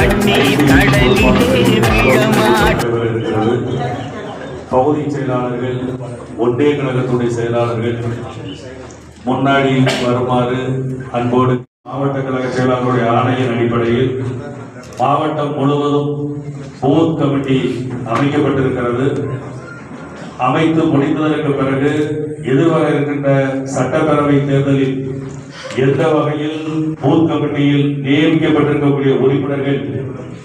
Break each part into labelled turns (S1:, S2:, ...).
S1: கண்ணீர் கடலிலே
S2: பகுதி செயலாளர்கள் ஒன்றிய கழகத்துடைய செயலாளர்கள் முன்னாடி வருமாறு அன்போடு மாவட்ட கழக செயலாளருடைய ஆணையின் அடிப்படையில் மாவட்டம் முழுவதும் பூத் கமிட்டி அமைக்கப்பட்டிருக்கிறது. அமைத்து முடிந்ததற்கு பிறகு எதிர்வர இருக்கின்ற சட்டப்பேரவை தேர்தலில் எந்த வகையில் பூத் கமிட்டியில் நியமிக்கப்பட்டிருக்கக்கூடிய உறுப்பினர்கள்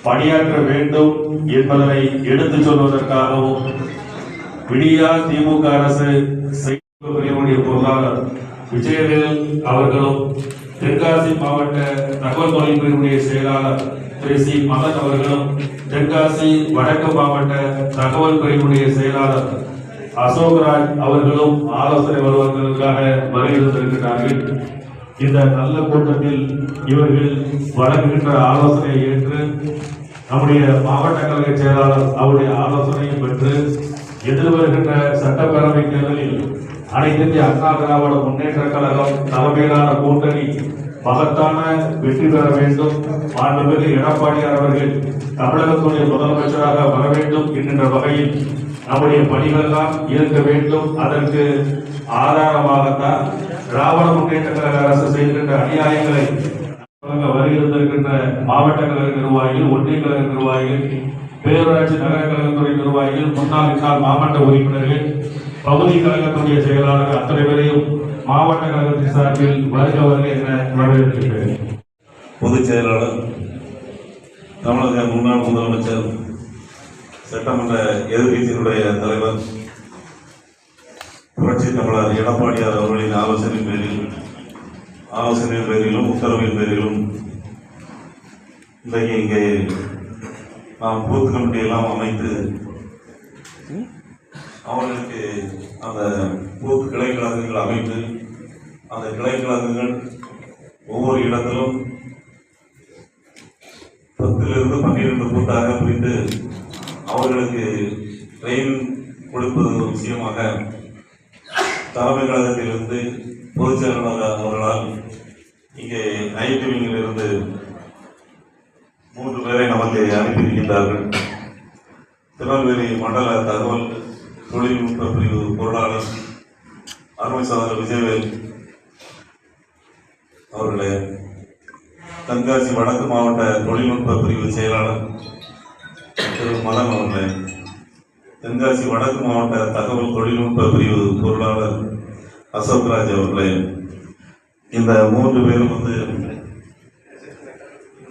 S2: பணியாற்ற வேண்டும் என்பதனை எடுத்துச் சொல்வதற்காகவும் விடியா திமுக அரசு செய்யக்கூடிய பொருளாளர் விஜயவேல் அவர்களும் தென்காசி மாவட்ட தகவல் தொழில்நுட்பத்தினுடைய செயலாளர் திரு சி. மதன் அவர்களும் தென்காசி வடக்கு மாவட்ட தகவல் பிரிவுடைய செயலாளர் அசோக்ராஜ் அவர்களும் ஆலோசனை வருவதற்காக வருகிறந்திருக்கிறார்கள் இந்த நல்ல கூட்டத்தில் இவர்கள் வழங்குகின்ற ஆலோசனையை ஏற்று நம்முடைய மாவட்ட கழக செயலாளர் அவருடைய ஆலோசனையும் பெற்று எதிர்வருகின்ற சட்டப்பேரவை தேர்தலில் அனைத்திந்திய அண்ணா திராவிட முன்னேற்ற கழகம் தலைமையிலான கூட்டணி மகத்தான வெற்றி பெற வேண்டும். மாண்புமிகு எடப்பாடியார் அவர்கள் தமிழகத்துடைய முதலமைச்சராக வர வேண்டும் என்கின்ற வகையில் நம்முடைய பணிகளெல்லாம் இருக்க வேண்டும். அதற்கு ஆதாரமாகத்தான் திராவிட முன்னேற்ற கழக அரசு செய்கின்ற அநியாயங்களை அங்க வருகின்றிருக்கின்ற மாவட்ட கழக நிர்வாகிகள் ஒன்றிய கழக நிர்வாகிகள் பேரூராட்சி நகர கழகத்துறை நிர்வாகிகள் முன்னாள் இந்நாள் மாவட்ட உறுப்பினர்கள் பகுதி கழகத்துடைய செயலாளர்கள் அத்தனை பேரையும் மாவட்ட கழகத்தின் சார்பில் வருக வருக என வரவேற்கின்றேன்
S3: பொதுச் செயலாளர் தமிழக முன்னாள் முதலமைச்சர் சட்டமன்ற எதிர்கட்சியினுடைய தலைவர் புரட்சி தமிழர் எடப்பாடியார் அவர்களின் ஆலோசனை பேரில் ஆலோசனை பேரிலும் உத்தரவின் பேரிலும் இன்றைக்கு இங்கே நாம் பூத் கமிட்டியெல்லாம் அமைத்து அவர்களுக்கு அந்த பூத் கிளைக்கழகங்கள் அமைத்து அந்த கிளைக்கழகங்கள் ஒவ்வொரு இடத்திலும் பத்திலிருந்து பன்னிரண்டு பூத்தாக பிரித்து அவர்களுக்கு ட்ரெயின் கொடுப்பது ஒரு விஷயமாக தலைமை கழகத்திலிருந்து பொதுச் செயலாளர் அவர்களால் இங்கே ஐடிவியில் இருந்து மூன்று பேரை நமக்கு அனுப்பியிருக்கின்றார்கள். திருநெல்வேலி மண்டல தகவல் தொழில்நுட்ப பிரிவு பொருளாளர் அருமை சகோதரர் விஜயவேல் அவர்களே தென்காசி வடக்கு மாவட்ட தொழில்நுட்ப பிரிவு செயலாளர் திரு மதன் அவர்களே தென்காசி வடக்கு மாவட்ட தகவல் தொழில்நுட்ப பிரிவு பொருளாளர் அசோக்ராஜ் அவர்களே இந்த மூன்று பேரும் வந்து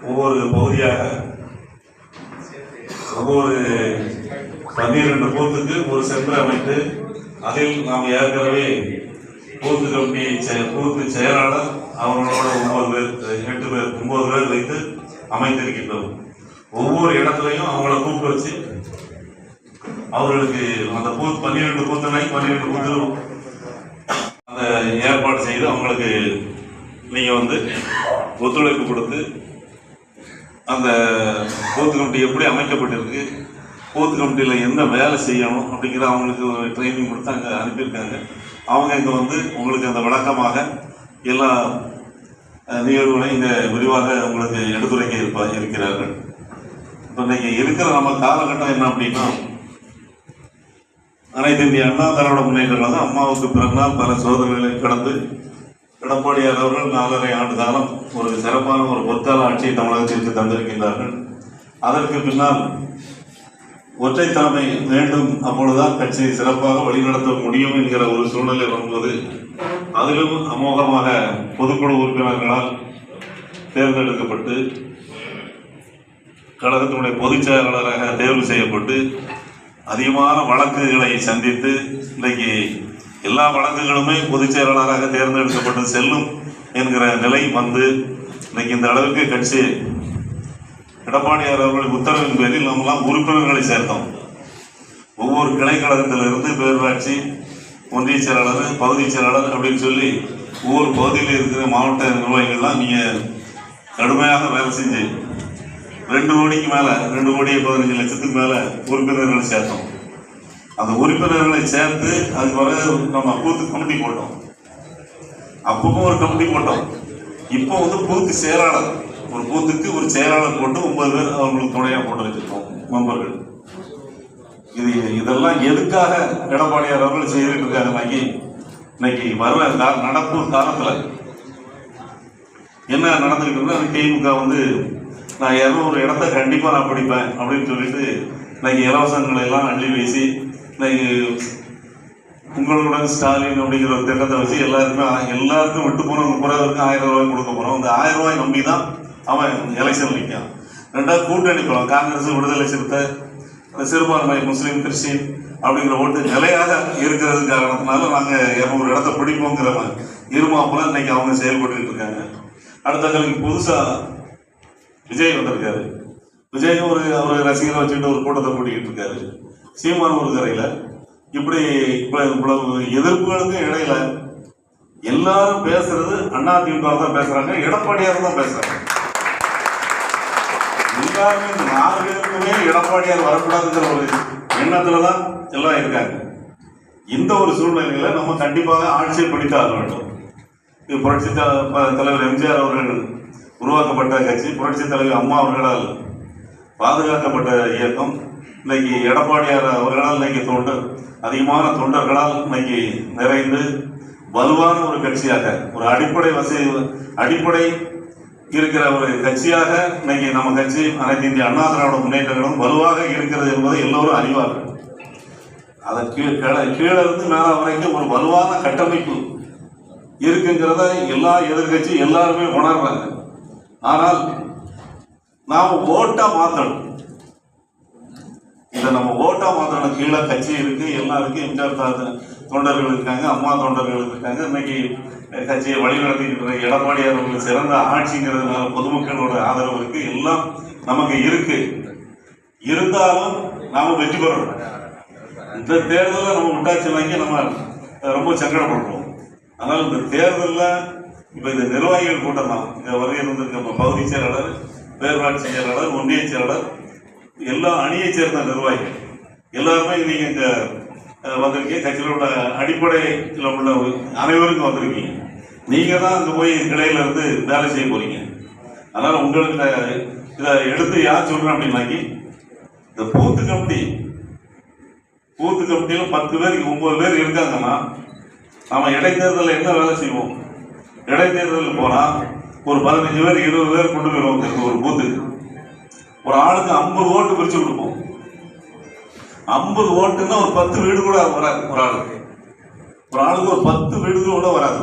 S3: ஒவ்வொரு பகுதியாக ஒவ்வொரு பன்னிரண்டு பூத்துக்கு ஒரு சென்டர் அமைத்து அதில் நாம் ஏற்கனவே பூத்து கமிட்டி பூத்து செயலாளர் அவர்களோட ஒன்பது பேர் எட்டு பேர் ஒன்பது பேர் வைத்து அமைத்திருக்கின்றோம். ஒவ்வொரு இடத்துலையும் அவங்கள கூப்பிட்டு வச்சு அவர்களுக்கு அந்த பூத் பன்னிரெண்டு கூத்தனை பன்னிரெண்டு கூத்து அந்த ஏற்பாடு செய்து அவங்களுக்கு நீங்கள் வந்து ஒத்துழைப்பு கொடுத்து அந்த பூத் கமிட்டி எப்படி அமைக்கப்பட்டிருக்கு பூத் கமிட்டியில் என்ன வேலை செய்யணும் அப்படிங்கிற அவங்களுக்கு ஒரு ட்ரைனிங் கொடுத்து அங்கே அனுப்பியிருக்காங்க. அவங்க இங்கே வந்து உங்களுக்கு அந்த விளக்கமாக எல்லா நிகழ்வுகளையும் இங்கே விரிவாக உங்களுக்கு எடுத்துரைக்க இருப்பா இருக்கிறார்கள். இப்போ இன்னைக்கு இருக்கிற நம்ம காலகட்டம் என்ன அப்படின்னா அனைத்து இந்திய அண்ணா திராவிட முன்னேற்ற கழகம் அம்மாவுக்கு பிறந்தால் பல சோதனைகளை கடந்து எடப்பாடியார் அவர்கள் நாலரை ஆண்டு காலம் ஒரு சிறப்பான ஒரு பொற்கால ஆட்சியை தமிழகத்திற்கு தந்திருக்கின்றார்கள். அதற்கு பின்னால் ஒற்றை தலைமை வேண்டும் அப்பொழுதுதான் கட்சியை சிறப்பாக வழிநடத்த முடியும் என்கிற ஒரு சூழ்நிலை வரும்போது அதிலும் அமோகமாக பொதுக்குழு உறுப்பினர்களால் தேர்ந்தெடுக்கப்பட்டு கழகத்தினுடைய பொதுச் செயலாளராக தேர்வு செய்யப்பட்டு அதிகமான வழக்குகளை சந்தித்து இன்றைக்கு எல்லா வழக்குகளுமே பொதுச் செயலாளராக தேர்ந்தெடுக்கப்பட்டு செல்லும் என்கிற நிலை வந்து இன்றைக்கு இந்த அளவுக்கு கட்சி எடப்பாடியார் அவர்களின் உத்தரவின் பேரில் நம்மலாம் உறுப்பினர்களை சேர்த்தோம். ஒவ்வொரு கிளைக்கழகத்திலிருந்து பேரூராட்சி ஒன்றிய செயலாளர் பகுதி செயலாளர் அப்படின்னு சொல்லி ஒவ்வொரு பகுதியில் இருக்கிற மாவட்ட நிர்வாகிகள்லாம் நீங்கள் கடுமையாக வேலை செஞ்சு ரெண்டு கோடிக்கு மேலே ரெண்டு கோடியே பதினஞ்சு லட்சத்துக்கு மேலே உறுப்பினர்களை சேர்த்தோம். அந்த உறுப்பினர்களை சேர்த்து அது வர நம்ம பூத்து கமிட்டி போட்டோம். அப்பவும் ஒரு கமிட்டி போட்டோம். இப்போ வந்து பூத்து செயலாளர். ஒரு பூத்துக்கு ஒரு செயலாளர் போட்டு ஒன்பது பேர் அவங்களுக்கு துணையாக போட்டு வச்சிருக்கோம் மெம்பர்கள். இது இதெல்லாம் எதுக்காக எடப்பாடியார் அவர்கள் செய்துட்டு இருக்காங்க இன்னைக்கு வரல கா- நடப்பு காலத்துல. என்ன நடந்துகிட்டு அது திமுக வந்து நான் இரநூறு இடத்த கண்டிப்பாக நான் பிடிப்பேன் அப்படின்னு சொல்லிட்டு இன்னைக்கு இலவசங்களை எல்லாம் அள்ளி வீசி இன்னைக்கு உங்களுடன் ஸ்டாலின் அப்படிங்கிற ஒரு திட்டத்தை வச்சு எல்லாருக்குமே எல்லாருக்கும் விட்டு போனவங்க போறவருக்கு ஆயிரம் ரூபாய் கொடுக்க போகிறோம் அந்த ஆயிரம் ரூபாய் நம்பி தான் அவன் எலெக்ஷன் நிற்கான் ரெண்டாவது கூட்டணி போகலாம் காங்கிரஸ் விடுதலை சிறுத்தை சிறுபான்மை முஸ்லீம் கிறிஸ்டின் அப்படிங்கிற ஓட்டு நிலையாக இருக்கிறது காரணத்தினால நாங்கள் இரநூறு இடத்த பிடிப்போங்கிற இருமாப்புல இன்னைக்கு அவங்க செயல்பட்டு இருக்காங்க. அடுத்தவங்களுக்கு புதுசாக விஜய் வந்திருக்காரு விஜய் ஒரு அவர் ரசிகரை வச்சுட்டு ஒரு கூட்டத்தை கூட்டிகிட்டு இருக்காரு. சீமான் ஒரு கரையில் இப்படி இப்ப இவ்வளவு எதிர்ப்புகளுக்கும் இடையில எல்லாரும் பேசுறது அண்ணா திமுக தான் பேசுறாங்க எடப்பாடியார் தான் பேசுறாங்க. எல்லாருமே இந்த நாலு பேருக்குமே எடப்பாடியார் வரக்கூடாதுங்கிற ஒரு எண்ணத்துல தான் எல்லாம் இருக்காங்க. இந்த ஒரு சூழ்நிலையில நம்ம கண்டிப்பாக ஆட்சியை பிடித்தாக வேண்டும். இது புரட்சி தலைவர் எம்ஜிஆர் அவர்கள் உருவாக்கப்பட்ட கட்சி புரட்சித் தலைவர் அம்மா அவர்களால் பாதுகாக்கப்பட்ட இயக்கம் இன்னைக்கு எடப்பாடியார் அவர்களால் இன்னைக்கு தொண்டர் அதிகமான தொண்டர்களால் இன்னைக்கு நிறைந்து வலுவான ஒரு கட்சியாக ஒரு அடிப்படை வசதி அடிப்படை இருக்கிற ஒரு கட்சியாக இன்னைக்கு நம்ம கட்சி அனைத்து இந்திய அண்ணா திராவிட முன்னேற்றங்களும் வலுவாக இருக்கிறது என்பதை எல்லோரும் அறிவார்கள். அதற்கு கீழே கீழே இருந்து மேலே வரைக்கும் ஒரு வலுவான கட்டமைப்பு இருக்குங்கிறத எல்லா எதிர்கட்சி எல்லாருமே உணர்றாங்க. ஆனால் நாம் ஓட்டா மாத்தணும் இதை நம்ம ஓட்டா மாத்தணும் கீழே கட்சி இருக்கு எல்லாம் இருக்கு எம்ஜிஆர் தா- தொண்டர்கள் இருக்காங்க அம்மா தொண்டர்கள் இருக்காங்க. இன்னைக்கு கட்சியை வழிநடத்திட்டு இருக்க எடப்பாடியார் அவர்கள் சிறந்த ஆட்சிங்கிறதுனால பொதுமக்களோட ஆதரவு இருக்கு. எல்லாம் நமக்கு இருக்கு. இருந்தாலும் நாம வெற்றி பெறணும். இந்த தேர்தலில் நம்ம விட்டாச்சுனாக்கி நம்ம ரொம்ப சங்கடப்படுறோம். அதனால் இந்த தேர்தலில் இப்போ இந்த நிர்வாகிகள் கூட்டம்? தான் இங்கே வருகை இருந்திருக்க பகுதி செயலாளர் பேரூராட்சி செயலாளர் ஒன்றிய செயலாளர் எல்லா அணியை சேர்ந்த நிர்வாகிகள். எல்லாருமே நீங்கள் இந்த வந்திருக்கீங்க. கட்சிகளோட அடிப்படையில் உள்ள அனைவருக்கும் வந்திருக்கீங்க. நீங்கள் தான் அங்கே போய் கிளையில இருந்து வேலை செய்ய போறீங்க. அதனால உங்களுக்கு இதை எடுத்து யார் சொல்றேன் அப்படின்னாக்கி இந்த பூத்து கமிட்டி. பூத்து கமிட்டியில் பத்து பேருக்கு ஒன்பது பேர் இருக்காங்கன்னா நம்ம இடைத்தேர்தலில் என்ன வேலை செய்வோம்? இடைத்தேர்தல் போனால் ஒரு பதினஞ்சு பேர் இருபது பேர் கொண்டு போயிடுவோம் ஒரு பூத்துக்கு ஒரு ஆளுக்கு ஐம்பது ஓட்டு பிரித்து கொடுப்போம். ஐம்பது ஓட்டுன்னா ஒரு பத்து வீடு கூட வராது ஒரு ஆளுக்கு. ஒரு ஆளுக்கு ஒரு பத்து வீடு கூட வராது.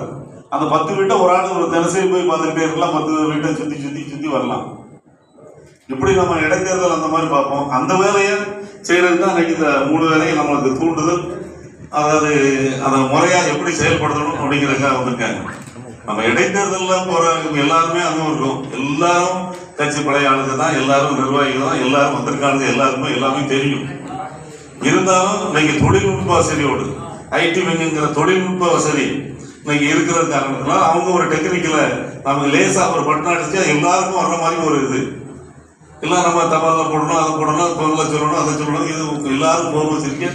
S3: அந்த பத்து வீட்டை ஒரு ஆளுக்கு ஒரு தினசரி போய் பார்த்துக்கிட்டே இருக்கலாம். பத்து வீட்டை சுற்றி சுற்றி சுற்றி வரலாம். இப்படி நம்ம இடைத்தேர்தல் அந்த மாதிரி பார்ப்போம்? அந்த வேலையை செய்கிறது தான் இன்னைக்கு இந்த மூணு வேலையை நம்மளுக்கு தூண்டுதல் அதாவது அதை முறையாக எப்படி செயல்படுத்தணும் அப்படிங்கிறதுக்காக வந்திருக்காங்க. நம்ம இடைத்தேர்தலில் போற எல்லாருமே அதுவும் இருக்கும். எல்லாரும் கட்சி பழைய ஆளுங்க தான் எல்லாரும் நிர்வாகிகள் தான் எல்லாரும் வந்திருக்காங்க எல்லாருமே எல்லாமே தெரியும். இருந்தாலும் இன்னைக்கு தொழில்நுட்ப வசதியோடு ஐடி விங்குங்கிற தொழில்நுட்ப வசதி இன்னைக்கு இருக்கிற காரணத்தினால அவங்க ஒரு டெக்னிக்கல நமக்கு லேசா ஒரு பட்டன் அடிச்சா எல்லாருக்கும் வர்ற மாதிரி ஒரு இது. எல்லாம் நம்ம தபாலில் போடணும் அதை போடணும் பொருளை சொல்லணும் அதை சொல்லணும் இது எல்லாருக்கும் போர் வச்சிருக்க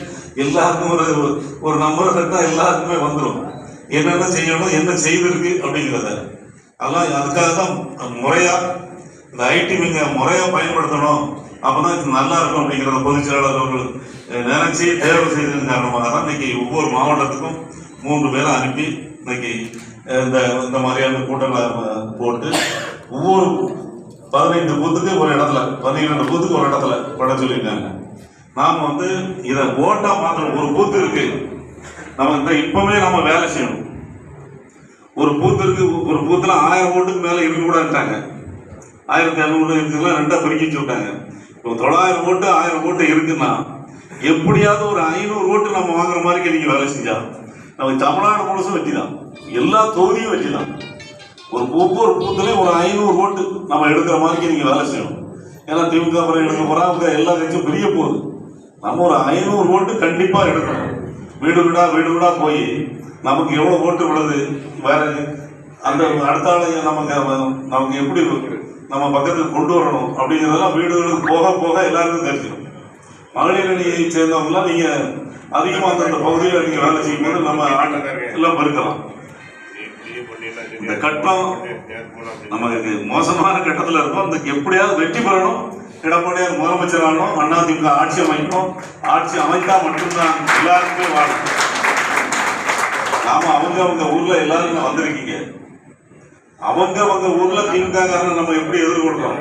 S3: எல்லாருக்கும் ஒரு ஒரு நம்பர் கட்டா எல்லாருக்குமே வந்துடும் என்னென்ன செய்யணும் என்ன செய்திருக்கு அப்படிங்கிறத. அதெல்லாம் அதுக்காக தான் முறையாக இந்த ஐடி விங்க முறையாக பயன்படுத்தணும். அப்பதான் இது நல்லா இருக்கும் அப்படிங்கிறத பொதுச் செயலாளர் அவர்கள் நினைச்சு தேர்வு செய்ததன் காரணமாக தான் இன்னைக்கு ஒவ்வொரு மாவட்டத்துக்கும் மூன்று பேரை அனுப்பி இன்னைக்கு இந்த இந்த மாதிரியான கூட்டங்களை போட்டு ஒவ்வொரு பதினைந்து பூத்துக்கு ஒரு இடத்துல பதினேழு பூத்துக்கு ஒரு இடத்துல பட சொல்லியிருக்காங்க. நாம் வந்து இதை ஓட்டா மாத்திரம் ஒரு பூத்து இருக்குது நம்ம இந்த இப்பவே நம்ம வேலை செய்யணும். ஒரு பூத்து ஒரு பூத்துல ஆயிரம் ஓட்டுக்கு மேல இருக்கக்கூடாதுட்டாங்க ஆயிரத்தி இரநூறு இருக்குதுல ரெண்டா பிரிச்சு சொல்லிட்டாங்க இப்போ தொள்ளாயிரம் ஓட்டு ஆயிரம் ஓட்டு இருக்குன்னா எப்படியாவது ஒரு ஐநூறு ஓட்டு நம்ம வாங்குற மாதிரி நீங்க வேலை செஞ்சா நம்ம தமிழ்நாடு முழுசும் வெற்றி தான் எல்லா தொகுதியும் வெற்றி தான் ஒரு ஒவ்வொரு பூத்துலயும் ஒரு ஐநூறு ஓட்டு நம்ம எடுக்கிற மாதிரி நீங்க வேலை செய்யணும். ஏன்னா திமுக முறை எடுக்க போறாங்க எல்லா கட்சியும் பிரிய போகுது. நம்ம ஒரு ஐநூறு ஓட்டு கண்டிப்பா எடுக்கணும். வீடு வீடா வீடு வீடா போய் நமக்கு எவ்வளோ ஓட்டு விழுது? வேற அந்த அடுத்த ஆளைய நமக்கு நமக்கு எப்படி நம்ம பக்கத்துக்கு கொண்டு வரணும்? அப்படிங்கிறதெல்லாம் வீடுகளுக்கு போக போக எல்லாருக்கும் தெரிஞ்சிடும். மகளிர் அணியை சேர்ந்தவங்கலாம் நீங்கள் அதிகமாக அந்த பகுதியில் நீங்கள் வேலை செய்யும்போது நம்ம ஆட்ட எல்லாம் பெருக்கலாம். இந்த கட்டம் நமக்கு மோசமான கட்டத்தில் இருக்கும். அந்த எப்படியாவது வெற்றி பெறணும். எடப்பாடியார் முதலமைச்சர் ஆகணும். அதிமுக ஆட்சி அமைக்கணும். ஆட்சி அமைத்தா மட்டும்தான் எல்லாருக்குமே வாழும் நாம அவங்க அவங்க ஊர்ல எல்லாருமே வந்திருக்கீங்க. அவங்க அவங்க ஊர்ல திமுக நம்ம எப்படி எதிர்கொள்றோம்?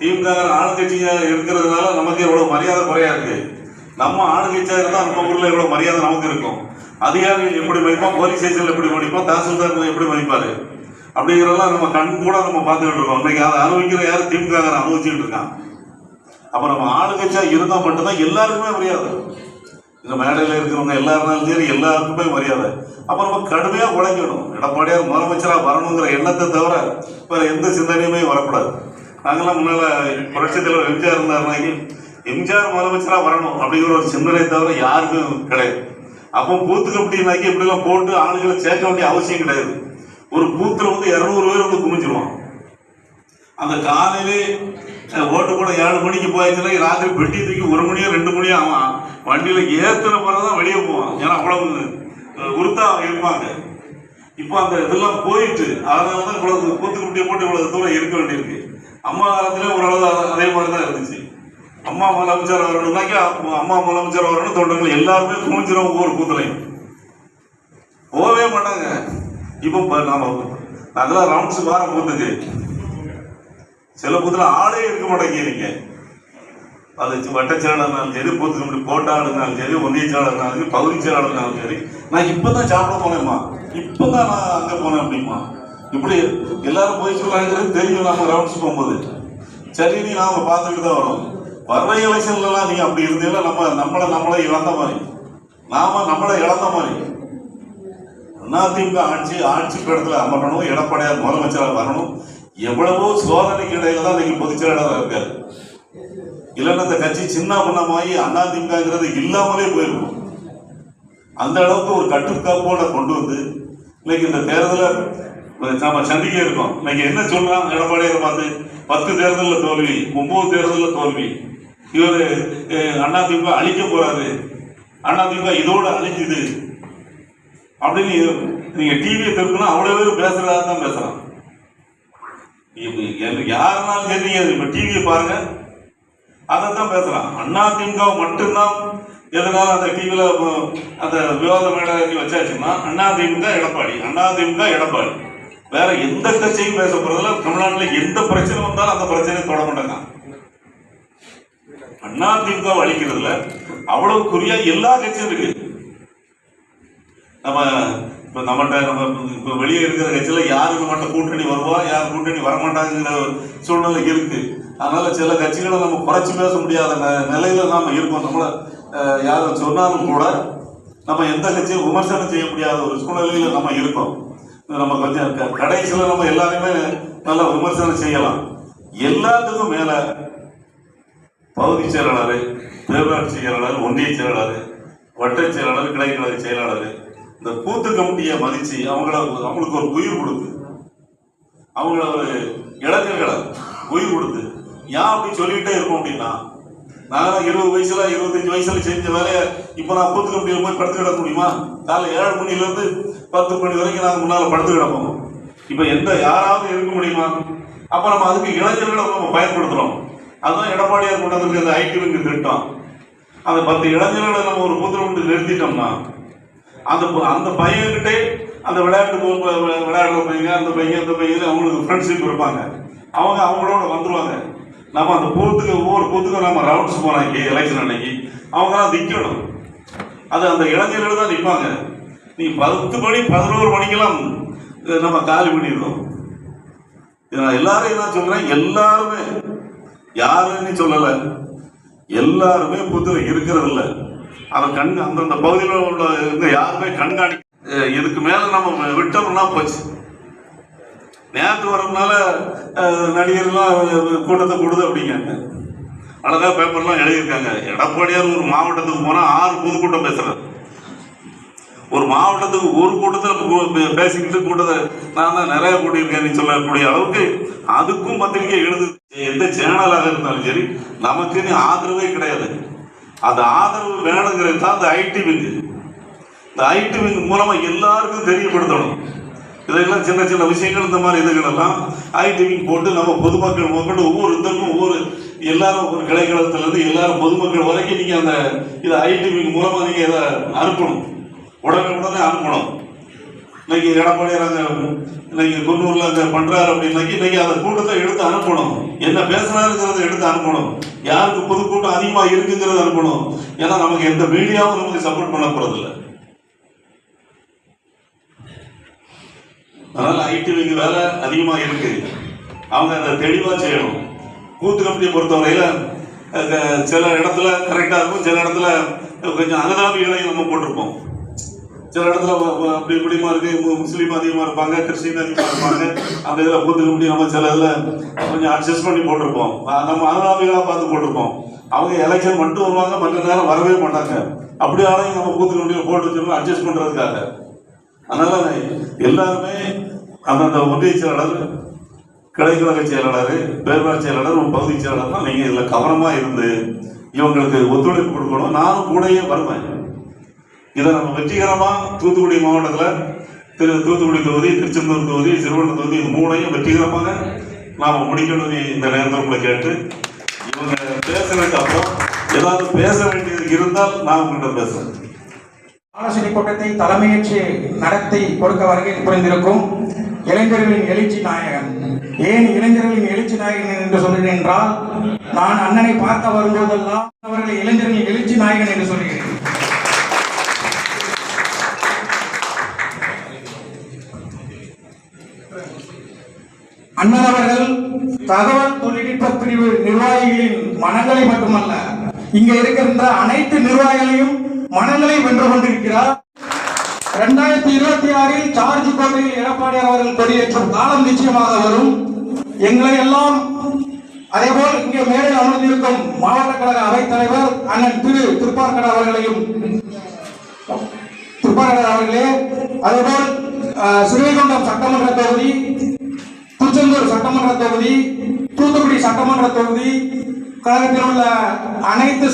S3: திமுக ஆளுங்கட்சியா இருக்கிறதுனால நமக்கு எவ்வளவு மரியாதை குறையா இருக்கு? நம்ம ஆளுங்கட்சியா இருந்தால் நம்ம ஊரில் எவ்வளோ மரியாதை நமக்கு இருக்கும். அதிகாரிகள் எப்படி மதிப்போம் போலீஸ் ஸ்டேஷனில் எப்படி மதிப்போம் தாசில்தார் எப்படி மதிப்பார்? அப்படிங்கிறதெல்லாம் நம்ம கண் கூட நம்ம பார்த்துக்கிட்டு இருக்கோம். இன்றைக்கி அதை அனுபவிக்கிற யாரும் திமுக அனுபவிச்சுட்டு இருக்கான். அப்போ நம்ம ஆளுங்கட்சியா இருந்தால் மட்டும்தான் எல்லாருக்குமே மரியாதை. இந்த மேடையில் இருக்கிறவங்க எல்லாருனாலும் சரி எல்லாருக்குமே மரியாதை. அப்போ நம்ம கடுமையாக உழைக்கணும். எடப்பாடியார் முதலமைச்சராக வரணுங்கிற எண்ணத்தை தவிர வேறு எந்த சிந்தனையுமே வரக்கூடாது. நாங்கெல்லாம் முன்னால் புரட்சி தலைவர் எம்ஜிஆர் இருந்தாருனாக்கி எம்ஜிஆர் முதலமைச்சரா வரணும் அப்படிங்கிற ஒரு சிந்தனை தவிர யாருக்கும் கிடையாது. அப்போ பூத்து கமிட்டினாக்கி இப்படிலாம் போட்டு ஆளுகளை சேர்க்க வேண்டிய அவசியம் கிடையாது. ஒரு பூத்துல வந்து இரநூறு பேர் வந்து குமிஞ்சிருவான். அந்த காலையிலே ஓட்டு போட ஏழு மணிக்கு போயாச்சுன்னா ராத்திரி பெட்டி தூக்கி ஒரு மணியோ ரெண்டு மணியோ ஆவான். வண்டியில பிறகு தான் வெளியே போவான். ஏன்னா அவ்வளவு அஹ், உருத்தா இருப்பாங்க. இப்போ அந்த இதெல்லாம் போயிட்டு அதனால தான் இவ்வளவு கூத்துக்குட்டியை போட்டு இவ்வளவு தூரம் இருக்க வேண்டியிருக்கு. அம்மா காலத்திலே ஓரளவு அதே மாதிரி தான் இருந்துச்சு. அம்மா முதலமைச்சர் வரணும்னாக்கா அம்மா முதலமைச்சர் வரணும் தொண்டர்கள் எல்லாருமே குமிஞ்சிரும் ஒவ்வொரு கூத்துலையும். போகவே மாட்டாங்க. இப்போ நாம நாங்களாம் ரவுண்ட்ஸ் வார பூத்துக்கு சில பூத்துல ஆளே இருக்க மாட்டேங்கிறீங்க அது வட்டச்செயலாளர்னாலும் சரி பூத்து கமிட்டி கோட்டாளுனாலும் சரி ஒன்றிய செயலாளர்னாலும் சரி பகுதி செயலாளர்னாலும் சரி நான் இப்போ தான் சாப்பிட போனேம்மா. இப்போ தான் நான் அங்கே போனேன் அப்படிமா இப்படி எல்லாரும் போய் சொல்றாங்கிறது தெரியும் நம்ம ரவுண்ட்ஸ் போகும்போது. சரி நீ நாம பார்த்துக்கிட்டு தான் வரோம். வர்ற எலெக்ஷன்லாம் நீங்க அப்படி இருந்தீங்கன்னா நம்ம நம்மளை நம்மளை இழந்த மாதிரி. நாம நம்மளை இழந்த மாதிரி. அதிமுக ஆட்சி ஆட்சி பீடத்தில் அமரணும் எடப்பாடியார் முதலமைச்சராக வரணும். எவ்வளவோ சோதனைக்கு இடையில தான் நீங்க பொதுச்செயலாளராக இருக்காரு. இல்லைன்னா இந்த கட்சி சின்ன பின்னமாகி அதிமுகங்கிறது இல்லாமலே போயிருக்கும். அந்த அளவுக்கு ஒரு கட்டுக்காப்போட கொண்டு வந்து இன்னைக்கு இந்த தேர்தலை நம்ம சந்திக்க இருக்கோம். இன்னைக்கு என்ன சொல்றான் எடப்பாடியார் பார்த்து? பத்து தேர்தலில் தோல்வி ஒன்பது தேர்தலில் தோல்வி. இவர் அதிமுக அழிக்க போறாரு. அதிமுக இதோட அழிக்குது. அப்படின்னு நீங்க டிவியை திறக்கணும் அவ்வளவு பேர் பேசுறதா தான் பேசுறான் யாருனாலும் சரி நீங்க இப்ப டிவியை பாருங்க. அதைத்தான் பேசுறான் அண்ணா மட்டும்தான் எதனால அந்த டிவியில அந்த விவாத மேடை வச்சாச்சுன்னா அண்ணா எடப்பாடி அண்ணா எடப்பாடி. வேற எந்த கட்சியும் பேச போறதுல தமிழ்நாட்டில் எந்த பிரச்சனை வந்தாலும் அந்த பிரச்சனையை தொட மாட்டாங்க அண்ணா திமுக அழிக்கிறதுல அவ்வளவு குறியா எல்லா கட்சியும் இருக்கு. நம்ம இப்ப நம்மகிட்ட நம்ம இப்ப வெளியே இருக்கிற கட்சியில யாருக்கு மட்டும் கூட்டணி வருவா யார் கூட்டணி வரமாட்டாங்கிற சூழ்நிலை இருக்கு. அதனால சில கட்சிகளை நம்ம குறைச்சு பேச முடியாத ந- நிலையில நாம இருக்கோம். நம்மள அஹ், யாரும் சொன்னாலும் கூட நம்ம எந்த கட்சியும் விமர்சனம் செய்ய முடியாத ஒரு சூழ்நிலையில நம்ம இருக்கோம். நம்ம கொஞ்சம் க- கடைசியில நம்ம எல்லாருமே நல்லா விமர்சனம் செய்யலாம். எல்லாத்துக்கும் மேல பகுதி செயலாளர் பேரூராட்சி செயலாளர் ஒன்றிய செயலாளர் வட்ட செயலாளர் கிளைக்கழக செயலாளர் இந்த கூத்து கமிட்டியை மதிச்சு அவங்கள அவங்களுக்கு ஒரு உயிர் கொடுத்து அவங்கள ஒரு இளைஞர்களை உயிர் கொடுத்து ஏன் அப்படி சொல்லிக்கிட்டே இருக்கோம் அப்படின்னா நான் இருபது வயசுல இருபத்தஞ்சு வயசுல செஞ்ச வேலையை இப்போ நான் கூத்து கமிட்டியில் போய் படுத்து கிடக்க முடியுமா? காலை ஏழு மணிலேருந்து பத்து மணி வரைக்கும் நாங்கள் முன்னால் படுத்து கிடப்போம் இப்போ எந்த யாராவது இருக்க முடியுமா? அப்போ நம்ம அதுக்கு இளைஞர்களை நம்ம பயன்படுத்துகிறோம் அதுதான் எடப்பாடியார் கொண்டு வந்திருக்க அந்த ஐடி திட்டம். அந்த பத்து இளைஞர்களை நம்ம ஒரு கூத்துல கொண்டு நிறுத்திட்டோம்னா அந்த ப- அந்த பையன்கிட்டே அந்த விளையாட்டு விளையாடுற பையங்க அந்த பையன் அந்த பையன் அவங்களுக்கு ஃப்ரெண்ட்ஷிப் இருப்பாங்க. அவங்க அவங்களோட வந்துருவாங்க. நம்ம அந்த பூத்துக்கு ஒவ்வொரு பூத்துக்கும் நம்ம ரவுண்ட்ஸ் போனோம் இங்கே எலெக்ஷன் அன்னைக்கு. அவங்கெல்லாம் நிற்கணும் அது அந்த இளைஞர்கள் தான் நிற்பாங்க நீ பத்து மணி பதினோரு மணிக்கெல்லாம் நம்ம காலி பண்ணிடுறோம். நான் எல்லாரும் என்ன சொல்றேன் எல்லாருமே யாருன்னு சொல்லல. எல்லாருமே புத்துல இருக்கிறதில்ல. அவன் கண் அந்தந்த பகுதியில் உள்ள இருந்த யாருமே கண்காணி இதுக்கு மேல நம்ம விட்டோம்னா போச்சு. நேற்று வரதுனால நடிகர்லாம் கூட்டத்தை கொடுது அப்படிங்காங்க அழகா பேப்பர்லாம் எழுதியிருக்காங்க. எடப்பாடியார் ஒரு மாவட்டத்துக்கு போனா ஆறு பொதுக்கூட்டம் பேசுறாரு. ஒரு மாவட்டத்துக்கு ஒரு கூட்டத்தில் பேசிக்கிட்டு கூட்டத்தை நான் தான் நிறைய கூட்டியிருக்கேன்னு சொல்லக்கூடிய அளவுக்கு அதுக்கும் பத்திரிக்கை எழுது. எந்த சேனலாக இருந்தாலும் சரி நமக்குன்னு ஆதரவே கிடையாது. அந்த ஆதரவு வேணுங்கிறது தான் அந்த ஐடி விங்கு இந்த ஐடி விங் மூலமாக எல்லாருக்கும் தெரியப்படுத்தணும். இதெல்லாம் சின்ன சின்ன விஷயங்கள் இந்த மாதிரி இதுகள் எல்லாம் ஐடிவிங் போட்டு நம்ம பொதுமக்கள் முதற்கொண்டு ஒவ்வொருத்தருக்கும் ஒவ்வொரு எல்லாரும் ஒரு கிளைக்கழகத்துலேருந்து எல்லாரும் பொதுமக்கள் வரைக்கும் நீங்கள் அந்த இதை ஐடிவிங் மூலமாக நீங்கள் இதை அனுப்பணும். உடனே உடனே அனுப்பணும். இன்னைக்கு எடப்பாடியார் அந்த இன்னைக்கு குன்னூர்ல அந்த பண்றாரு அப்படின்னாக்கி இன்னைக்கு அந்த கூட்டத்தை எடுத்து அனுப்பணும். என்ன பேசுறாருங்கிறத எடுத்து அனுப்பணும். யாருக்கு பொதுக்கூட்டம் அதிகமா இருக்குங்கிறத அனுப்பணும். ஏன்னா நமக்கு எந்த மீடியாவும் நமக்கு சப்போர்ட் பண்ண போகிறதில்ல அதனால ஐடிவிக்கு வேலை அதிகமா இருக்கு. அவங்க அதை தெளிவா செய்யணும். கூத்து கமிட்டியை பொறுத்தவரையில சில இடத்துல கரெக்டா இருக்கும் சில இடத்துல கொஞ்சம் அனுதாபிகளையும் நம்ம போட்டிருப்போம். சில இடத்துல அப்படி இப்படிமா இருக்கு. முஸ்லீம் அதிகமா இருப்பாங்க கிறிஸ்டின் அதிகமா இருப்பாங்க. அந்த இதில் கூத்து கமிட்டி நம்ம சில இதில் கொஞ்சம் அட்ஜஸ்ட் பண்ணி போட்டிருப்போம். நம்ம அனுதாபிகளா பார்த்து போட்டிருப்போம். அவங்க எலெக்ஷன் மட்டும் வருவாங்க மற்ற நேரம் வரவே மாட்டாங்க. அப்படி ஆளையும் நம்ம கூத்து முடியும் போட்டு வச்சிருக்கோம் அட்ஜஸ்ட் பண்றதுக்காக. அதனால எல்லாருமே அந்தந்த ஒன்றிய செயலாளர் கிளைக்கழக செயலாளர் பேரூராட்சி செயலாளர் பகுதி செயலாளர்லாம் நீங்க இதுல கவனமா இருந்து இவங்களுக்கு ஒத்துழைப்பு கொடுக்கணும். நானும் கூடயே வருவேன். இதை நம்ம வெற்றிகரமாக தூத்துக்குடி மாவட்டத்தில் திரு தூத்துக்குடி தொகுதி திருச்செந்தூர் தொகுதி சிறுவன தொகுதி இது மூணையும் வெற்றிகரமாக நாம் முடிக்கணும் இந்த நேரத்தில் உங்களை கேட்டு இவங்க பேசுறதுக்கு அப்புறம் ஏதாவது பேச வேண்டியது இருந்தால் நான் உங்கள்கிட்ட பேசுறேன்.
S4: ஆலோசனை கூட்டத்தை தலைமையேற்று நடத்தி கொடுக்க வருகை புரிந்திருக்கும் இளைஞர்களின் எழுச்சி நாயகன். ஏன் இளைஞர்களின் எழுச்சி நாயகன் என்று சொல்கிறேன் என்றால் நான் அண்ணனை பார்க்க வரும்போதெல்லாம் அவர்களை இளைஞர்களின் எழுச்சி நாயகன் என்று சொல்கிறேன். அண்ணன் அவர்கள் தகவல் தொழில்நுட்ப பிரிவு நிர்வாகிகளின் மனங்களை மட்டுமல்ல இங்க இருக்கின்ற அனைத்து நிர்வாகிகளையும் மனங்களை வென்று கொண்டிருக்கிறார். இரண்டாயிரத்தி இருபத்தி ஆறில் சார்ஜ் கோட்டையில் எடப்பாடியார் அவர்கள் கொடியேற்றும் காலம் நிச்சயமாக வரும். எங்களை எல்லாம் அதேபோல் இங்கே மேலே அமர்ந்திருக்கும் மாவட்ட கழக அவைத் தலைவர் அண்ணன் திரு திருப்பார்கட அவர்களையும் திருப்பார்கட அவர்களே அதேபோல் அஹ், சட்டமன்ற தொகுதி திருச்செந்தூர் சட்டமன்ற தொகுதி தூத்துக்குடி சட்டமன்ற தொகுதி கழகத்தில் உள்ள அனைத்து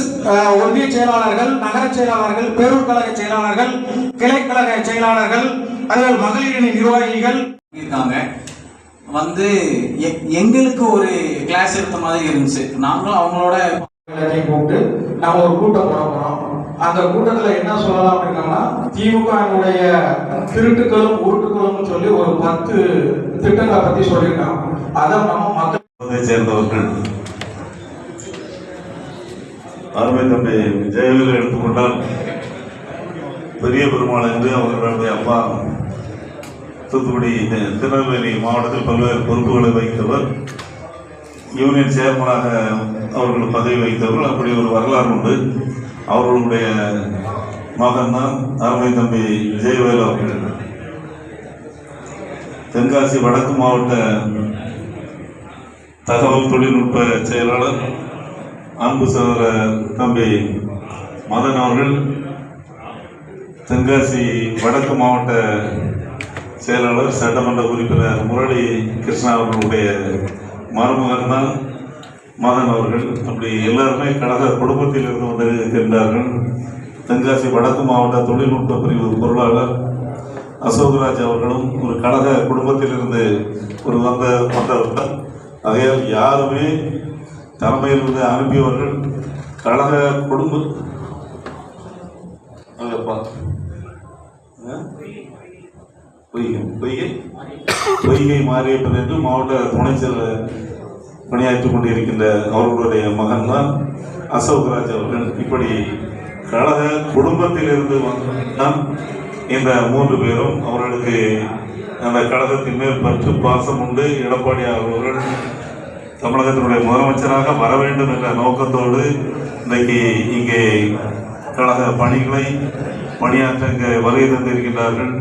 S4: ஒன்றிய செயலாளர்கள் நகர செயலாளர்கள் பேரூர் கழக செயலாளர்கள் கிளைக்கழக செயலாளர்கள் அதுபோல் மகளிரணி நிர்வாகிகள்.
S5: இருக்காங்க. வந்து எங்களுக்கு ஒரு கிளாஸ் எடுத்த மாதிரி இருந்துச்சு. நாங்களும் அவங்களோட
S4: எல்லாத்தையும் கூப்பிட்டு நாம ஒரு கூட்டம் போட போறோம். அந்த கூட்டத்துல என்ன சொல்லலாம் அப்படின்னா திமுகவினுடைய திருட்டுகளும் உருட்டுகளும் சொல்லி ஒரு பத்து திட்டங்களை பத்தி சொல்லியிருக்காங்க. அதை நம்ம மக்கள்
S3: சேர்ந்தவர்கள் அருமை தம்பி ஜெயலலிதா எடுத்துக்கொண்டால் பெரிய பெருமாள் என்று அவர்களுடைய அப்பா தூத்துக்குடி திருநெல்வேலி மாவட்டத்தில் பல்வேறு பொறுப்புகளை வகித்தவர். யூனியன் சேர்மனாக அவர்கள் பதவி வகித்தவர்கள் அப்படி ஒரு வரலாறு உண்டு. அவர்களுடைய மகன் தான் அருமை தம்பி ஜெயவேலு அவர்கள். தென்காசி வடக்கு மாவட்ட தகவல் தொழில்நுட்ப செயலாளர் அன்பு சகோதர தம்பி மதன் அவர்கள் தென்காசி வடக்கு மாவட்ட செயலாளர் சட்டமன்ற உறுப்பினர் முரளி கிருஷ்ணா அவர்களுடைய மருமகன் தான் மதன் அவர்கள் அப்படி எல்லாருமே கழக குடும்பத்தில் இருந்து வந்திருக்கின்றார்கள் தென்காசி வடக்கு மாவட்ட தொழில்நுட்ப பிரிவு பொருளாளர் அசோக்ராஜ் அவர்களும் ஒரு கழக குடும்பத்திலிருந்து ஒரு வந்த வந்தவர்கள் ஆகையால் யாருமே தலைமையில் இருந்து அனுப்பியவர்கள் கழக குடும்ப அங்கப்பா ஆ? பொய்கை வைகை மாரியப்பன் என்று மாவட்ட துணை செயலர் பணியாற்றிக் கொண்டிருக்கின்ற அவர்களுடைய மகன் தான் அசோக்ராஜ் அவர்கள். இப்படி கழக குடும்பத்திலிருந்து வந்தான் இந்த மூன்று பேரும் அவர்களுக்கு அந்த கழகத்தின் மேல் பற்று பாசம் உண்டு. எடப்பாடி அவர்கள் தமிழகத்தினுடைய முதலமைச்சராக வர வேண்டும் என்ற நோக்கத்தோடு இன்றைக்கு இங்கே கழக பணிகளை பணியாற்ற இங்கே வருகை தந்திருக்கின்றார்கள்.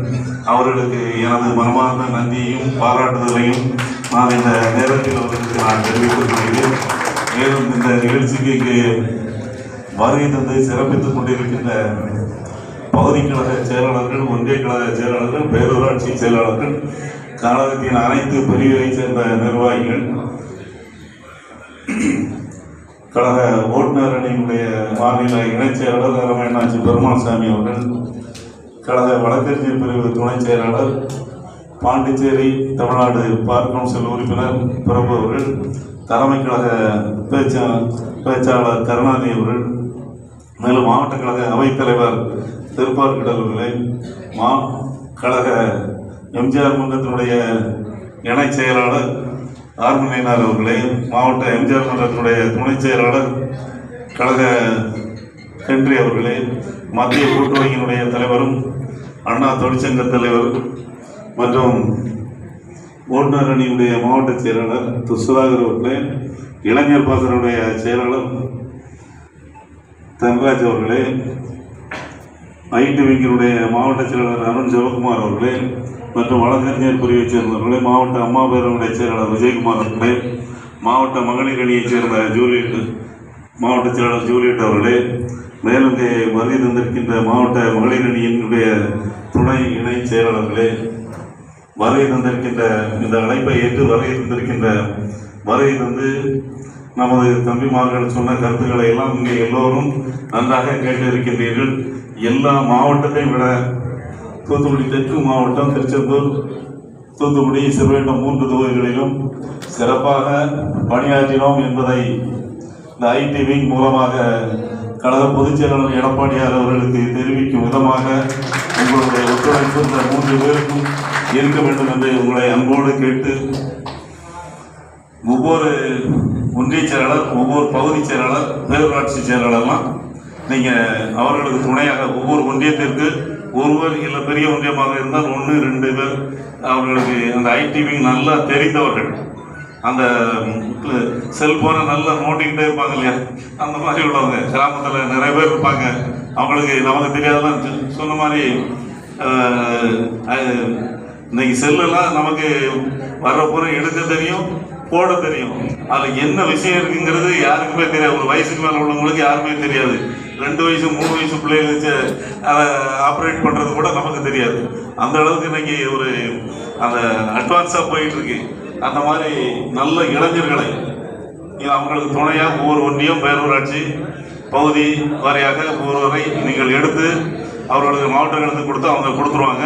S3: அவர்களுக்கு எனது மனமார்ந்த நன்றியையும் பாராட்டுதலையும் நான் இந்த நேரத்தில் அவர்களுக்கு நான் தெரிவித்துக் கொள்கிறேன். மேலும் இந்த நிகழ்ச்சிக்கு இங்கே வருகை தந்து சிறப்பித்துக் கொண்டிருக்கின்ற பகுதி கழக செயலாளர்கள் ஒன்றிய கழக செயலாளர்கள் பேரூராட்சி செயலாளர்கள் கழகத்தின் அனைத்து பிரிவுகளைச் சேர்ந்த நிர்வாகிகள். கழக ஓட்டுநர் அணியினுடைய மாநில இணைச் செயலாளர் அரவணைநாச்சி பெருமாள்சாமி அவர்கள் கழக வழக்கறிஞர் பிரிவு துணைச் செயலாளர் பாண்டிச்சேரி தமிழ்நாடு பார் கவுன்சில் உறுப்பினர் பிரபு அவர்கள் தலைமை கழக பேச்சா பேச்சாளர் கருணாநிதி அவர்கள் மேலும் மாவட்ட கழக அவைத்தலைவர் திருப்பார்கடல் அவர்களே மா கழக எம்ஜிஆர் மன்றத்தினுடைய இணைச் செயலாளர் ஆர்மனியனார் அவர்களே மாவட்ட எம்ஜிஆர் மன்றத்தினுடைய துணைச் செயலாளர் கழக ஹென்றி அவர்களே மத்திய கூட்டு வங்கியினுடைய தலைவரும் அண்ணா தொழிற்சங்க தலைவர் மற்றும் ஓட்டுநர் அணியுடைய மாவட்ட செயலாளர் துசுதாகர் அவர்களே இளைஞர் பாசனுடைய செயலாளர் தன்ராஜ் அவர்களே ஐடி விங்கினுடைய மாவட்ட செயலாளர் அருண் சிவகுமார் அவர்களே மற்றும் வழக்கறிஞர் பிரிவைச் சேர்ந்தவர்களே மாவட்ட அம்மா பேரவையுடைய செயலாளர் விஜயகுமார் அவர்களே மாவட்ட மகளிர் அணியைச் சேர்ந்த ஜூலியட் மாவட்ட செயலாளர் ஜூலியட் அவர்களே மேலும் இங்கே வருகை தந்திருக்கின்ற மாவட்ட மகளிர் அணியினுடைய துணை இணை செயலாளர்களே வருகை தந்திருக்கின்ற இந்த அழைப்பை ஏற்று வருகை தந்திருக்கின்ற வருகை தந்து நமது தம்பிமார்கள் சொன்ன கருத்துக்களை எல்லாம் இங்கே எல்லோரும் நன்றாக கேட்டு இருக்கின்றீர்கள் எல்லா மாவட்டத்தையும் விட தூத்துக்குடி தெற்கு மாவட்டம் திருச்செந்தூர். தூத்துக்குடி சிறுவேட்டம் மூன்று தொகுதிகளிலும் சிறப்பாக பணியாற்றினோம் என்பதை இந்த ஐடி விங் மூலமாக கழக பொதுச் செயலாளர் எடப்பாடியார் அவர்களுக்கு தெரிவிக்கும் விதமாக உங்களுடைய ஒத்துழைப்பு இந்த மூன்று பேருக்கும் இருக்க வேண்டும் என்று உங்களை அன்போடு கேட்டு ஒவ்வொரு ஒன்றிய செயலாளர் ஒவ்வொரு பகுதி செயலாளர் பேரூராட்சி செயலாளர்லாம் நீங்கள் அவர்களுக்கு துணையாக ஒவ்வொரு ஒன்றியத்திற்கு ஒருவர் இல்லை பெரிய ஒன்றியமாக இருந்தால் ஒன்று ரெண்டு பேர் அவர்களுக்கு அந்த ஐடிவிங் நல்லா தெரிந்தவர்கள். அந்த செல்போனை நல்லா நோண்டிக்கிட்டே இருப்பாங்க இல்லையா? அந்த மாதிரி உள்ளவங்க. கிராமத்தில் நிறைய பேர் இருப்பாங்க. அவங்களுக்கு நமக்கு தெரியாதெல்லாம் சொன்ன மாதிரி இன்னைக்கு செல்லெல்லாம் நமக்கு வர்ற பொருள் எடுக்க தெரியும் போட தெரியும். அதில் என்ன விஷயம் இருக்குங்கிறது யாருக்குமே தெரியாது. ஒரு வயசுக்கு மேலே உள்ளவங்களுக்கு யாருமே தெரியாது. ரெண்டு வயசு மூணு வயசு பிள்ளைகள் வச்சு அதை ஆப்ரேட் பண்ணுறது கூட நமக்கு தெரியாது. அந்த அளவுக்கு இன்னைக்கு ஒரு அந்த அட்வான்ஸாக போயிட்டுருக்கு. அந்த மாதிரி நல்ல இளைஞர்களை இது அவங்களுக்கு துணையாக ஒவ்வொரு ஒன்றியம் பேரூராட்சி பகுதி வாரியாக ஒருவரை நீங்கள் எடுத்து அவர்களுக்கு மாவட்டங்களுக்கு கொடுத்து அவங்க கொடுத்துருவாங்க.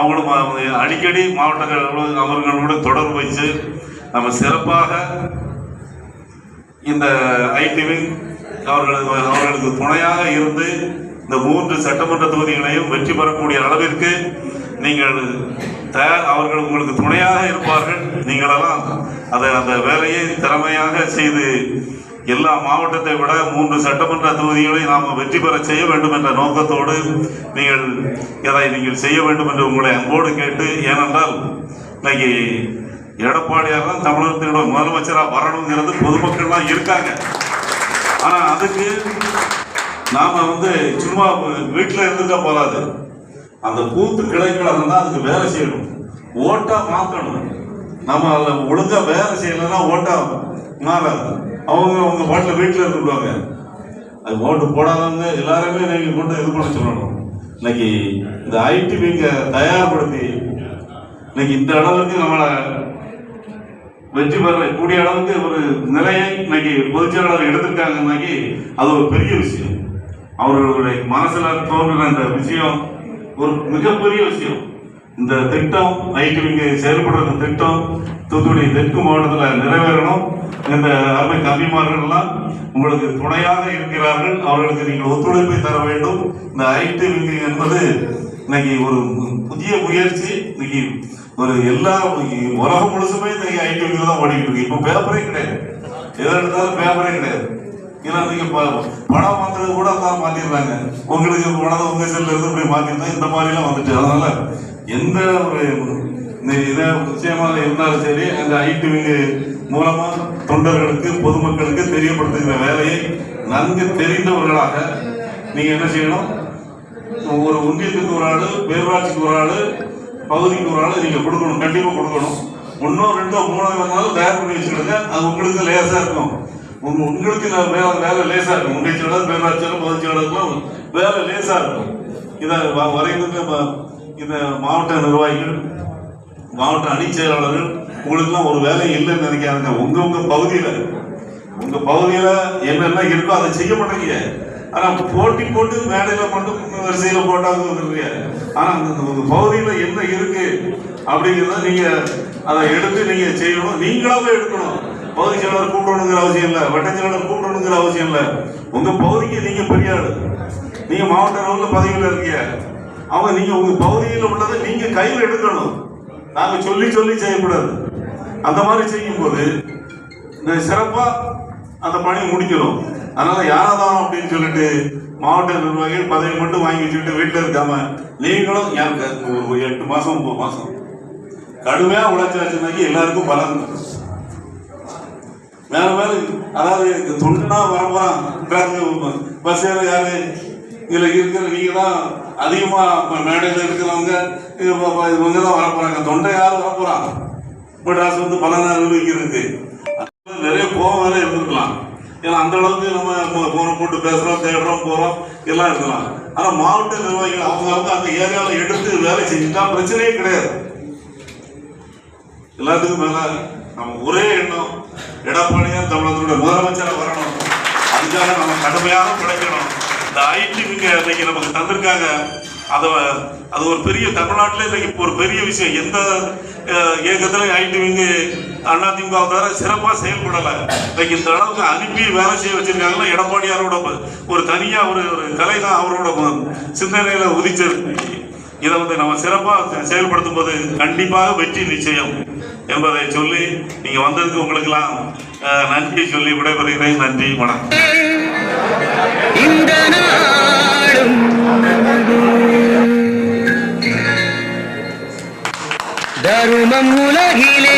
S3: அவங்களும் அடிக்கடி மாவட்டங்கள் அவர்களோட தொடர்பு வச்சு நம்ம சிறப்பாக இந்த ஐடிவி அவர்களுக்கு அவர்களுக்கு துணையாக இருந்து இந்த மூன்று சட்டமன்ற தொகுதிகளையும் வெற்றி பெறக்கூடிய அளவிற்கு நீங்கள் தயார் அவர்கள் உங்களுக்கு துணையாக இருப்பார்கள். நீங்களெல்லாம் அதை அந்த வேலையை திறமையாக செய்து எல்லா மாவட்டத்தை விட மூன்று சட்டமன்ற தொகுதிகளை நாம் வெற்றி பெற செய்ய வேண்டும் என்ற நோக்கத்தோடு நீங்கள் இதை நீங்கள் செய்ய வேண்டும் என்று உங்களை அன்போடு கேட்டு ஏனென்றால் இன்னைக்கு எடப்பாடியார் தான் தமிழகத்தினுடைய முதலமைச்சராக வரணுங்கிறது பொதுமக்கள்லாம் இருக்காங்க. ஆனால் அதுக்கு நாம் வந்து சும்மா வீட்டில் இருந்துட்டா போகாது அந்த பூத்து கிளைக்கணும் தான் அதுக்கு வேலை செய்யணும். ஓட்டா மாற்றணும் நம்ம அதில் ஒழுங்காக வேலை செய்யலைன்னா ஓட்டா மாறாது. அவங்க அவங்க பாட்டில் வீட்டில் இருந்துடுவாங்க அது ஓட்டு போடாதவங்க எல்லாருமே நீங்கள் கொண்டு இது பண்ண சொல்லணும். இன்னைக்கு இந்த ஐடி விங்க தயார்படுத்தி இன்னைக்கு இந்த அளவுக்கு நம்மளை வெற்றி பெற கூடிய அளவுக்கு ஒரு நிலையை இன்னைக்கு பொதுச் செயலாளர் எடுத்திருக்காங்க இன்னைக்கு. அது ஒரு பெரிய விஷயம். அவர்களுடைய மனசில் தோன்றின அந்த விஷயம் ஒரு மிகப்பெரிய விஷயம். இந்த திட்டம் ஐடிவிக்கு செயல்படுற இந்த திட்டம் தூத்துக்குடி தெற்கு மாவட்டத்தில் நிறைவேறணும். இந்த அருமை தம்பிமார்கள் எல்லாம் உங்களுக்கு துணையாக இருக்கிறார்கள். அவர்களுக்கு நீங்கள் ஒத்துழைப்பை தர வேண்டும். இந்த ஐடி விங்கு என்பது இன்னைக்கு ஒரு புதிய முயற்சி. இன்னைக்கு ஒரு எல்லா உலகம் முழுசுமே இந்த ஐடி தான் ஓடிட்டு இருக்கு. இப்போ பேப்பரே கிடையாது. எதை எடுத்தாலும் பேப்பரே கிடையாது. ஏன்னா நீங்க ப- பணம் வாங்குறது கூட தான் மாத்திடுறாங்க. உங்களுக்கு பணத்தை உங்க செல்ல இருந்து இப்படி மாத்திருந்தா இந்த மாதிரி எல்லாம் வந்துட்டு. அதனால எந்த ஒரு இந்த இதை நிச்சயமாக இருந்தாலும் சரி அந்த ஐடி விங்கு மூலமா தொண்டர்களுக்கு பொதுமக்களுக்கு தெரியப்படுத்துகிற வேலையை நன்கு தெரிந்தவர்களாக நீங்க என்ன செய்யணும்? ஒரு ஒன்றியத்துக்கு ஒரு ஆளு பேரூராட்சிக்கு ஒரு ஆளு பகுதிக்கு ஒரு ஆள் நீங்க கொடுக்கணும் கண்டிப்பா கொடுக்கணும். ஒன்னோ ரெண்டோ மூணோ வேணாலும் தயார் பண்ணி வச்சுக்கிடுங்க. அது உங்களுக்கு லேசா இருக்கும். உங்க உங்களுக்கு நான் வேலை வேலை லேசா இருக்கும். ஒன்றிய செயலாளர் பேரூராட்சியாளர் பகுதி செயலாளர்லாம் வேலை லேசா இருக்கும். இதை வரைந்து இந்த மாவட்ட நிர்வாகிகள் மாவட்ட அணி செயலாளர்கள் உங்களுக்குலாம் ஒரு வேலை இல்லைன்னு நினைக்காதுங்க. உங்க உங்க பகுதியில உங்க பகுதியில என்னென்ன இருக்கோ அதை செய்ய மாட்டேங்க ஆனா போட்டி போட்டு மேடையில மட்டும் வரிசையில போட்டாங்க வந்துருக்கீங்க ஆனா அந்த உங்க பகுதியில என்ன இருக்கு அப்படிங்கிறத நீங்க அதை எடுத்து நீங்க செய்யணும். நீங்களாவே எடுக்கணும். பகுதி செயலாளர் கூப்பிடணுங்கிற அவசியம் இல்லை. வட்ட செயலாளர் கூப்பிடணுங்கிற அவசியம் இல்லை. உங்க பகுதிக்கு நீங்க பெரிய ஆளு நீங்க மாவட்ட அளவுல பதவியில் இருக்கீங்க. அவங்க நீங்க உங்க பகுதியில் உள்ளதை நீங்க கையில் எடுக்கணும். நாங்கள் சொல்லி சொல்லி செய்யக்கூடாது. அந்த மாதிரி செய்யும்போது இந்த அந்த பணி முடிக்கணும். அதனால யாராதான் அப்படின்னு சொல்லிட்டு மாவட்ட நிர்வாகிகள் பதவி மட்டும் வாங்கி வச்சுக்கிட்டு வீட்டில் இருக்காம நீங்களும் எனக்கு ஒரு எட்டு மாசம் ஒன்பது மாசம் கடுமையா உழைச்சாச்சுனாக்கி எல்லாருக்கும் பலன் மேல மேல அதாவது தொண்டுனா வரப்போறான். பஸ் ஏற யாரு? இதுல இருக்கிற நீங்க தான் அதிகமா இப்ப மேடையில இருக்கிறவங்க இவங்க தான் வரப்போறாங்க. தொண்டை யார் வரப்போறாங்க மெட்ராஸ் வந்து பலனை அனுபவிக்கிறதுக்கு நிறைய கோவம் வேற இருந்திருக்கலாம். ஏன்னா அந்த அளவுக்கு நம்ம போன போட்டு பேசுறோம் தேடுறோம் போறோம் எல்லாம் இருக்கலாம். ஆனா மாவட்ட நிர்வாகிகள் அவங்க அவங்க அந்த ஏரியாவில் எடுத்து வேலை செஞ்சுட்டா பிரச்சனையே கிடையாது. எல்லாத்துக்கும் மேல நம்ம ஒரே எண்ணம் எடப்பாடியார் தமிழகத்தோட முதலமைச்சரா வரணும். அதுக்காக நம்ம கடுமையாக கிடைக்கணும் இந்த ஐடி விங்க இன்னைக்கு நமக்கு தந்திருக்காங்க. அதை அது ஒரு பெரிய தமிழ்நாட்டில் இன்றைக்கு இப்போ ஒரு பெரிய விஷயம். எந்த அஹ், இயக்கத்திலும் ஐடி விங்கு அதிமுக தவிர சிறப்பாக செயல்படலை. இன்னைக்கு இந்த அளவுக்கு அனுப்பி வேலை செய்ய வச்சிருக்காங்கன்னா எடப்பாடியாரோட ஒரு தனியாக ஒரு ஒரு கலை தான் அவரோட சிந்தனையில் உதிச்சிருக்கு இதை வந்து நம்ம சிறப்பாக செயல்படுத்தும் போது கண்டிப்பாக வெற்றி நிச்சயம் என்பதை சொல்லி நீங்கள் வந்ததுக்கு உங்களுக்கெல்லாம் நன்றி சொல்லி விடைபெறுகிறேன். நன்றி வணக்கம்.
S1: தருமம் உலகிலே